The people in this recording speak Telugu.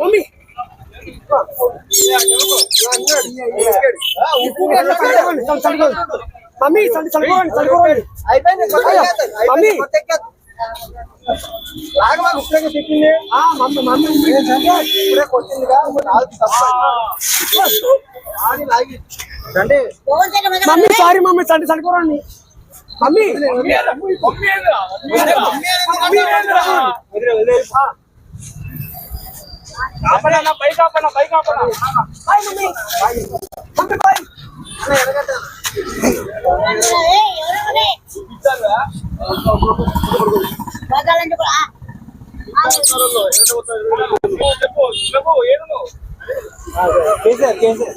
మమ్మీ. చల్లి చల్లుకోండి చల్లుకోండి మమ్మీ ఆ, mummy mummy. Mummy sorry mummy చల్లి చల్లుకోరండి మమ్మీ పైకి ఆపనా పైకి ఆపనా బాయ్ మమ్మీ. మమ్మీ బాయ్ చెప్పు ఏడు నువ్వు కేసీఆర్ కేసీఆర్